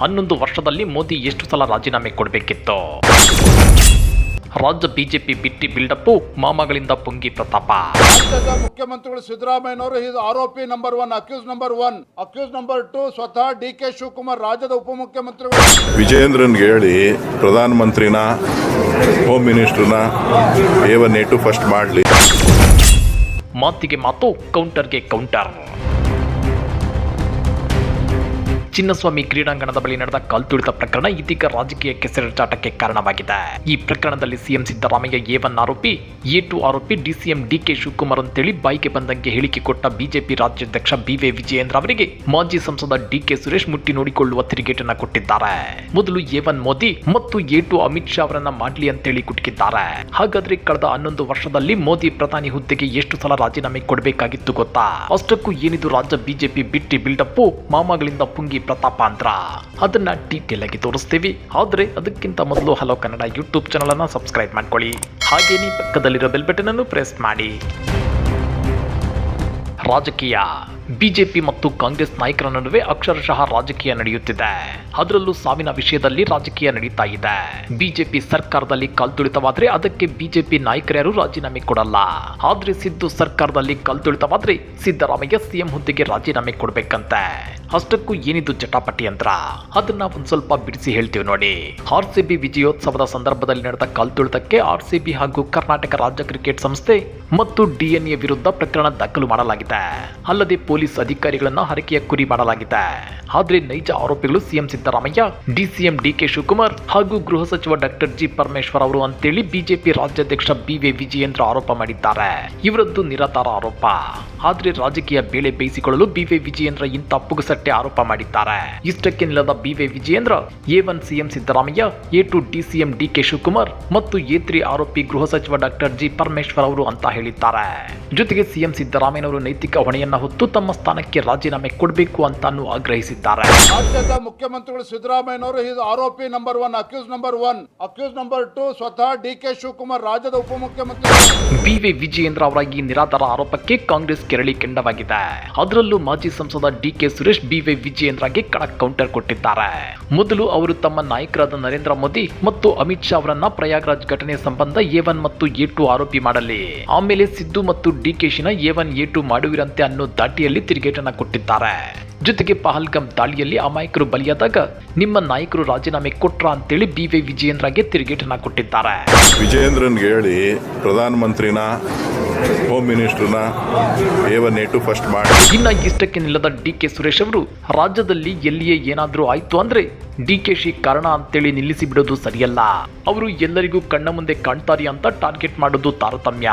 ಹನ್ನೊಂದು ವರ್ಷದಲ್ಲಿ ಮೋದಿ ಎಷ್ಟು ಸಲ ರಾಜೀನಾಮೆ ಕೊಡಬೇಕಿತ್ತು? ರಾಜ್ಯ ಬಿಜೆಪಿ ಬಿಟ್ಟಿ ಬಿಲ್ಡಪ್ಪು ಮಾಮಗಳಿಂದ ಪುಂಗಿ ಪ್ರತಾಪ. ಮುಖ್ಯಮಂತ್ರಿಗಳು ಸಿದ್ದರಾಮಯ್ಯನವರು ಇದು ಆರೋಪಿ number one accused number one. Accused number two ಸ್ವತಃ ಡಿ ಕೆ ಶಿವಕುಮಾರ್ ರಾಜ್ಯದ ಉಪಮುಖ್ಯಮಂತ್ರಿಗಳು. ವಿಜೇಂದ್ರನ್ಗೆ ಹೇಳಿ ಪ್ರಧಾನಮಂತ್ರಿನ ಹೋಮ್ ಮಿನಿಸ್ಟರ್ನ ಎ ಟು ಫಸ್ಟ್ ಮಾಡಲಿ. ಮಾತಿಗೆ ಮಾತು ಕೌಂಟರ್ಗೆ ಕೌಂಟರ್ ಚಿನ್ನಸ್ವಾಮಿ ಕ್ರೀಡಾಂಗಣದ ಬಳಿ ನಡೆದ ಕಾಲ್ತುಳಿತ ಪ್ರಕರಣ ಇದೀಗ ರಾಜಕೀಯ ಕೆಸರೆಚಾಟಕ್ಕೆ ಕಾರಣವಾಗಿದೆ. ಈ ಪ್ರಕರಣದಲ್ಲಿ ಸಿಎಂ ಸಿದ್ದರಾಮಯ್ಯ ಎ ಒನ್ ಆರೋಪಿ ಎ ಟು ಆರೋಪಿ ಡಿಸಿಎಂ ಡಿಕೆ ಶಿವಕುಮಾರ್ ಅಂತೇಳಿ ಬಾಯಿಗೆ ಬಂದಂಗೆ ಹೇಳಿಕೆ ಕೊಟ್ಟ ಬಿಜೆಪಿ ರಾಜ್ಯಾಧ್ಯಕ್ಷ ಬಿವೆ ವಿಜಯೇಂದ್ರ ಅವರಿಗೆ ಮಾಜಿ ಸಂಸದ ಡಿಕೆ ಸುರೇಶ್ ಮುಟ್ಟಿ ನೋಡಿಕೊಳ್ಳುವ ತಿರುಗೇಟನ್ನ ಕೊಟ್ಟಿದ್ದಾರೆ. ಮೊದಲು ಎ ಒನ್ ಮೋದಿ ಮತ್ತು ಎ ಟು ಅಮಿತ್ ಶಾ ಅವರನ್ನ ಮಾಡ್ಲಿ ಅಂತೇಳಿ ಕುಟುಕಿದ್ದಾರೆ. ಹಾಗಾದ್ರೆ ಕಳೆದ ಹನ್ನೊಂದು ವರ್ಷದಲ್ಲಿ ಮೋದಿ ಪ್ರಧಾನಿ ಹುದ್ದೆಗೆ ಎಷ್ಟು ಸಲ ರಾಜೀನಾಮೆ ಕೊಡಬೇಕಾಗಿತ್ತು ಗೊತ್ತಾ? ಅಷ್ಟಕ್ಕೂ ಏನಿದು ರಾಜ್ಯ ಬಿಜೆಪಿ ಬಿಟ್ಟಿ ಬಿಲ್ಡಪ್ಪು ಮಾಮಗಳಿಂದ ಪುಂಗಿ ಪ್ರತಾಪ ಅಂತ ಅದನ್ನ ಡೀಟೇಲ್ ಆಗಿ ತೋರಿಸ್ತೀವಿ. ಆದ್ರೆ ಅದಕ್ಕಿಂತ ಮೊದಲು ಹಲೋ ಕನ್ನಡ ಯೂಟ್ಯೂಬ್ ಚಾನಲ್ ಅನ್ನ ಸಬ್ಸ್ಕ್ರೈಬ್ ಮಾಡ್ಕೊಳ್ಳಿ. ಹಾಗೇನೇ ಪಕ್ಕದಲ್ಲಿರೋ ಬೆಲ್ ಬಟನ್ ಅನ್ನು ಪ್ರೆಸ್ ಮಾಡಿ. ರಾಜಕೀಯ. ಬಿಜೆಪಿ ಮತ್ತು ಕಾಂಗ್ರೆಸ್ ನಾಯಕರ ನಡುವೆ ಅಕ್ಷರಶಃ ರಾಜಕೀಯ ನಡೆಯುತ್ತಿದೆ. ಅದರಲ್ಲೂ ಸಾವಿನ ವಿಷಯದಲ್ಲಿ ರಾಜಕೀಯ ನಡೀತಾ ಇದೆ. ಬಿಜೆಪಿ ಸರ್ಕಾರದಲ್ಲಿ ಕಾಲ್ತುಳಿತವಾದ್ರೆ ಅದಕ್ಕೆ ಬಿಜೆಪಿ ನಾಯಕರ್ಯಾರು ರಾಜೀನಾಮೆ ಕೊಡಲ್ಲ. ಆದ್ರೆ ಸಿದ್ದು ಸರ್ಕಾರದಲ್ಲಿ ಕಾಲ್ತುಳಿತವಾದ್ರೆ ಸಿದ್ದರಾಮಯ್ಯ ಸಿಎಂ ಹುದ್ದೆಗೆ ರಾಜೀನಾಮೆ ಕೊಡ್ಬೇಕಂತೆ. ಅಷ್ಟಕ್ಕೂ ಏನಿದು ಜಟಾಪಟಿ ಅಂದ್ರ? ಅದನ್ನ ಒಂದ್ ಸ್ವಲ್ಪ ಬಿಡಿಸಿ ಹೇಳ್ತೀವಿ ನೋಡಿ. ಆರ್ ಸಿ ಬಿ ವಿಜಯೋತ್ಸವದ ಸಂದರ್ಭದಲ್ಲಿ ನಡೆದ ಕಾಲ್ತುಳಿತಕ್ಕೆ ಆರ್ ಸಿ ಬಿ ಹಾಗೂ ಕರ್ನಾಟಕ ರಾಜ್ಯ ಕ್ರಿಕೆಟ್ ಸಂಸ್ಥೆ ಮತ್ತು ಡಿಎನ್ಎ ವಿರುದ್ಧ ಪ್ರಕರಣ ದಾಖಲು ಮಾಡಲಾಗಿದೆ. ಅಲ್ಲದೆ ಪೊಲೀಸ್ ಅಧಿಕಾರಿಗಳನ್ನ ಹರಕೆಯ ಕುರಿ ಮಾಡಲಾಗಿದೆ. ಆದ್ರೆ ನೈಜ ಆರೋಪಿಗಳು CM Siddaramaiah, DCM DK Shivakumar ಹಾಗೂ ಗೃಹ ಸಚಿವ ಡಾಕ್ಟರ್ ಜಿ ಪರಮೇಶ್ವರ್ ಅವರು ಅಂತೇಳಿ ಬಿಜೆಪಿ ರಾಜ್ಯಾಧ್ಯಕ್ಷ ವಿ ವಿಜಯೇಂದ್ರ ಆರೋಪ ಮಾಡಿದ್ದಾರೆ. ಇವರದ್ದು ನಿರತಾರ ಆರೋಪ. ಆದರೆ ರಾಜಕೀಯ ಬೇಳೆ ಬೇಯಿಸಿಕೊಳ್ಳಲು ಬಿವೈ ವಿಜಯೇಂದ್ರ ಇಂಥ ಪುಗಸಟ್ಟೆ ಆರೋಪ ಮಾಡಿದ್ದಾರೆ. ಇಷ್ಟಕ್ಕೆ ನಿಲ್ಲದ BY Vijayendra, A one CM Siddaramaiah, A two DCM DK Shivakumar ಮತ್ತು ಎ ತ್ರಿ ಆರೋಪಿ ಗೃಹ ಸಚಿವ ಡಾಕ್ಟರ್ ಜಿ ಪರಮೇಶ್ವರ್ ಅವರು ಅಂತ ಹೇಳಿದ್ದಾರೆ. ಜೊತೆಗೆ ಸಿಎಂ ಸಿದ್ದರಾಮಯ್ಯನವರು ನೈತಿಕ ಹೊಣೆಯನ್ನ ಹೊತ್ತು ತಮ್ಮ ಸ್ಥಾನಕ್ಕೆ ರಾಜೀನಾಮೆ ಕೊಡಬೇಕು ಅಂತ ಆಗ್ರಹಿಸಿದ್ದಾರೆ. ರಾಜ್ಯದ ಮುಖ್ಯಮಂತ್ರಿಗಳು ಸಿದ್ದರಾಮಯ್ಯನವರು ಇದು ಆರೋಪಿ number one accused number one. Accused number two ಸ್ವತಃ ಡಿ ಕೆ ಶಿವಕುಮಾರ್ ರಾಜ್ಯದ ಉಪಮುಖ್ಯಮಂತ್ರಿ. ಬಿ ವಿ ವಿಜಯೇಂದ್ರ ಅವರ ಈ ನಿರಾಧಾರ ಆರೋಪಕ್ಕೆ ಕಾಂಗ್ರೆಸ್ ಕೆರಳಿ ಕೆಂಡವಾಗಿದೆ. ಅದರಲ್ಲೂ ಮಾಜಿ ಸಂಸದ ಡಿ ಕೆ ಸುರೇಶ್ ಬಿವೈ ವಿಜಯೇಂದ್ರಗೆ ಕಡಕ್ ಕೌಂಟರ್ ಕೊಟ್ಟಿದ್ದಾರೆ. ಮೊದಲು ಅವರು ತಮ್ಮ ನಾಯಕರಾದ ನರೇಂದ್ರ ಮೋದಿ ಮತ್ತು ಅಮಿತ್ ಶಾ ಅವರನ್ನ ಪ್ರಯಾಗ್ರಾಜ್ ಘಟನೆ ಸಂಬಂಧ ಎ ಒನ್ ಮತ್ತು ಎ ಟು ಆರೋಪಿ ಮಾಡಲಿ. ಆಮೇಲೆ ಸಿದ್ದು ಮತ್ತು ಡಿಕೆಶಿನ ಎ ಒನ್ ಎ ಟು ಮಾಡುವಿರಂತೆ ಅನ್ನೋ ದಾಟಿಯಲ್ಲಿ ತಿರುಗೇಟನ್ನ ಕೊಟ್ಟಿದ್ದಾರೆ. ಜೊತೆಗೆ ಪಹಲ್ಗಂ ದಾಳಿಯಲ್ಲಿ ಅಮಾಯಕರು ಬಲಿಯಾದಾಗ ನಿಮ್ಮ ನಾಯಕರು ರಾಜೀನಾಮೆ ಕೊಟ್ರ ಅಂತೇಳಿ ಬಿವೈ ವಿಜಯೇಂದ್ರಗೆ ತಿರುಗೇಟನ್ನ ಕೊಟ್ಟಿದ್ದಾರೆ. ವಿಜಯೇಂದ್ರನ್ಗೆ ಹೇಳಿ ಪ್ರಧಾನಮಂತ್ರಿನ ಹೋಮ್ ಮಿನಿಸ್ಟರ್ನ ಏ ಒನ್ ಫಸ್ಟ್ ಮಾಡಿ. ಇನ್ನ ಇಷ್ಟಕ್ಕೆ ನಿಲ್ಲದ ಡಿ ಕೆ ಸುರೇಶ್ ಅವರು ರಾಜ್ಯದಲ್ಲಿ ಎಲ್ಲಿಯೇ ಏನಾದ್ರೂ ಆಯ್ತು ಅಂದ್ರೆ ಡಿ ಕೆ ಶಿ ಕಾರಣ ಅಂತೇಳಿ ನಿಲ್ಲಿಸಿ ಬಿಡೋದು ಸರಿಯಲ್ಲ. ಅವರು ಎಲ್ಲರಿಗೂ ಕಣ್ಣ ಮುಂದೆ ಕಾಣ್ತಾರೆ ಅಂತ ಟಾರ್ಗೆಟ್ ಮಾಡೋದು ತಾರತಮ್ಯ.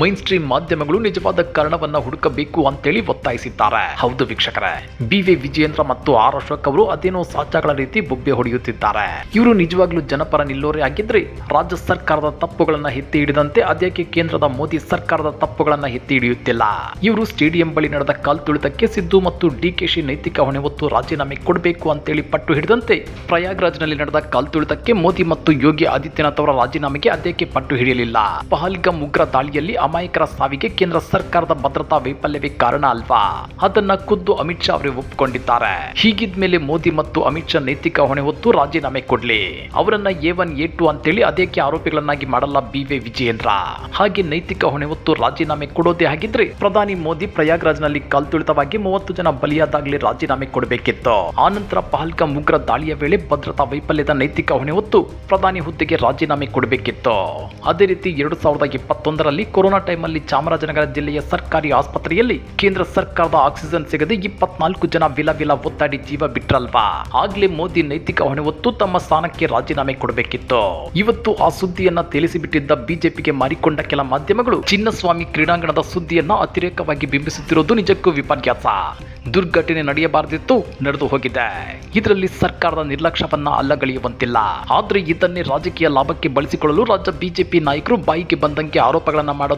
ಮೈನ್ ಸ್ಟ್ರೀಮ್ ಮಾಧ್ಯಮಗಳು ನಿಜವಾದ ಕಾರಣವನ್ನ ಹುಡುಕಬೇಕು ಅಂತೇಳಿ ಒತ್ತಾಯಿಸಿದ್ದಾರೆ. ಹೌದು ವೀಕ್ಷಕರೇ, ಬಿ ವಿ ವಿಜಯೇಂದ್ರ ಮತ್ತು ಆರ್ ಅಶೋಕ್ ಅವರು ಅದೇನೋ ಸಾಚಾಗಳ ರೀತಿ ಬೊಬ್ಬೆ ಹೊಡೆಯುತ್ತಿದ್ದಾರೆ. ಇವರು ನಿಜವಾಗ್ಲೂ ಜನಪರ ನಿಲ್ಲೋರೇ ಆಗಿದ್ರೆ ರಾಜ್ಯ ಸರ್ಕಾರದ ತಪ್ಪುಗಳನ್ನ ಎತ್ತಿ ಹಿಡಿದಂತೆ ಅದ್ಯಾಕೆ ಕೇಂದ್ರದ ಮೋದಿ ಸರ್ಕಾರದ ತಪ್ಪುಗಳನ್ನ ಎತ್ತಿ ಹಿಡಿಯುತ್ತಿಲ್ಲ? ಇವರು ಸ್ಟೇಡಿಯಂ ಬಳಿ ನಡೆದ ಕಾಲ್ತುಳಿತಕ್ಕೆ ಸಿದ್ದು ಮತ್ತು ಡಿಕೆಶಿ ನೈತಿಕ ಹೊಣೆ ಹೊತ್ತು ರಾಜೀನಾಮೆ ಕೊಡಬೇಕು ಅಂತೇಳಿ ಪಟ್ಟು ಹಿಡಿದಂತೆ ಪ್ರಯಾಗ್ರಾಜ್ನಲ್ಲಿ ನಡೆದ ಕಾಲ್ತುಳಿತಕ್ಕೆ ಮೋದಿ ಮತ್ತು ಯೋಗಿ ಆದಿತ್ಯನಾಥ್ ಅವರ ರಾಜೀನಾಮೆಗೆ ಅದ್ಯಾಕೆ ಪಟ್ಟು ಹಿಡಿಯಲಿಲ್ಲ? ಪಹಲ್ಗಮ್ ಉಗ್ರ ದಾಳಿಯಲ್ಲಿ ಅಮಾಯಕರ ಸಾವಿಗೆ ಕೇಂದ್ರ ಸರ್ಕಾರದ ಭದ್ರತಾ ವೈಫಲ್ಯವೇ ಕಾರಣ ಅಲ್ವಾ? ಅದನ್ನ ಖುದ್ದು ಅಮಿತ್ ಶಾ ಅವರೇ ಒಪ್ಪಿಕೊಂಡಿದ್ದಾರೆ ಹೀಗಿದ್ಮೇಲೆ ಮೋದಿ ಮತ್ತು ಅಮಿತ್ ಶಾ ನೈತಿಕ ಹೊಣೆ ಹೊತ್ತು ರಾಜೀನಾಮೆ ಕೊಡ್ಲಿ. ಅವರನ್ನ ಎ ಒನ್, ಎ ಟು ಅಂತೇಳಿ ಅದೇಕೆ ಆರೋಪಿಗಳನ್ನಾಗಿ ಮಾಡಲ್ಲ ಬಿ ವಿ ವಿಜಯೇಂದ್ರ? ಹಾಗೆ ನೈತಿಕ ಹೊಣೆ ಹೊತ್ತು ರಾಜೀನಾಮೆ ಕೊಡೋದೇ ಆಗಿದ್ರೆ ಪ್ರಧಾನಿ ಮೋದಿ ಪ್ರಯಾಗ್ರಾಜ್ನಲ್ಲಿ ಕಲ್ತುಳಿತವಾಗಿ ಮೂವತ್ತು ಜನ ಬಲಿಯಾದಾಗಲೇ ರಾಜೀನಾಮೆ ಕೊಡಬೇಕಿತ್ತು. ಆನಂತರ ಪಹಲ್ಗಂ ಉಗ್ರ ದಾಳಿಯ ವೇಳೆ ಭದ್ರತಾ ವೈಫಲ್ಯದ ನೈತಿಕ ಹೊಣೆ ಹೊತ್ತು ಪ್ರಧಾನಿ ಹುದ್ದೆಗೆ ರಾಜೀನಾಮೆ ಕೊಡಬೇಕಿತ್ತು. ಅದೇ ರೀತಿ ಎರಡು ಸಾವಿರದ ಇಪ್ಪತ್ತೊಂದರಲ್ಲಿ ಕೊರೋನಾ ಟೈಮಲ್ಲಿ ಚಾಮರಾಜನಗರ ಜಿಲ್ಲೆಯ ಸರ್ಕಾರಿ ಆಸ್ಪತ್ರೆಯಲ್ಲಿ ಕೇಂದ್ರ ಸರ್ಕಾರದ ಆಕ್ಸಿಜನ್ ಸಿಗದೆ ಇಪ್ಪತ್ನಾಲ್ಕು ಜನ ವಿಲ ವಿಲ ಒತ್ತಾಡಿ ಜೀವ ಬಿಟ್ರಲ್ವಾ? ಆಗ್ಲೇ ಮೋದಿ ನೈತಿಕ ಹೊಣೆ ಹೊತ್ತು ತಮ್ಮ ಸ್ಥಾನಕ್ಕೆ ರಾಜೀನಾಮೆ ಕೊಡಬೇಕಿತ್ತು. ಇವತ್ತು ಆ ಸುದ್ದಿಯನ್ನ ತಿಳಿಸಿಬಿಟ್ಟಿದ್ದ ಬಿಜೆಪಿಗೆ ಮಾರಿಕೊಂಡ ಕೆಲ ಮಾಧ್ಯಮಗಳು ಚಿನ್ನಸ್ವಾಮಿ ಕ್ರೀಡಾಂಗಣದ ಸುದ್ದಿಯನ್ನ ಅತಿರೇಕವಾಗಿ ಬಿಂಬಿಸುತ್ತಿರುವುದು ನಿಜಕ್ಕೂ ವಿಪರ್ಯಾಸ. ದುರ್ಘಟನೆ ನಡೆಯಬಾರದಿತ್ತು, ನಡೆದು ಹೋಗಿದೆ. ಇದರಲ್ಲಿ ಸರ್ಕಾರದ ನಿರ್ಲಕ್ಷ್ಯವನ್ನ ಅಲ್ಲಗಳೆಯುವಂತಿಲ್ಲ. ಆದ್ರೆ ಇದನ್ನೇ ರಾಜಕೀಯ ಲಾಭಕ್ಕೆ ಬಳಸಿಕೊಳ್ಳಲು ರಾಜ್ಯ ಬಿಜೆಪಿ ನಾಯಕರು ಬಾಯಿಗೆ ಬಂದಂಗೆ ಆರೋಪಗಳನ್ನ